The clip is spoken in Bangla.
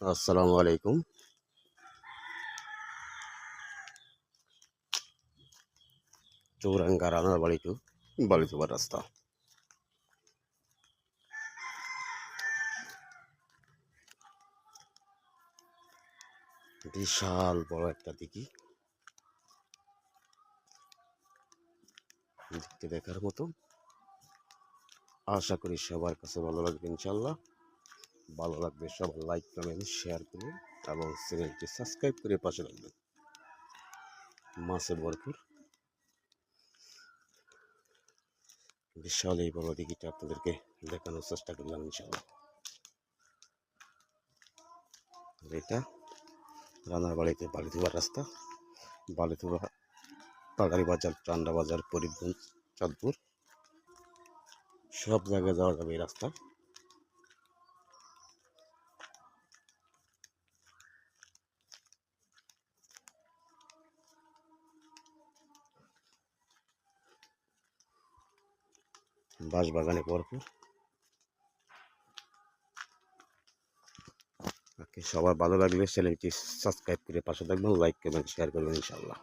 আসসালামু আলাইকুম। চৌরাঙ্গা রানার বাড়ি টু রাস্তা। বিশাল বড় একটা দিঘি। দেখতে দেখার মতো। আশা করি সবার কাছে ভালো লাগবে ইনশাল্লাহ। ভালো লাগবে সবার লাইক কমেন্ট শেয়ার করে এবং চ্যানেলটি সাবস্ক্রাইব করে পাশে রাখবেন মাছে ভরপুর বিশাল এই বড় দিঘিটা আপনাদেরকে দেখানোর চেষ্টা করলাম ইনশাল্লাহ এটা রানার বাড়িতে বালিথুবার রাস্তা বালিথুবা পাগারি বাজার চান্ডা বাজার, ফরিদগঞ্জ, চাঁদপুর, সব জায়গায় যাওয়া যাবে এই রাস্তা। বাঁশ বাগানে ভরপুর। ওকে সবার ভালো লাগলে চ্যানেলটি সাবস্ক্রাইব করে পাশে থাকবেন লাইক করবেন শেয়ার করবেন ইনশাল্লাহ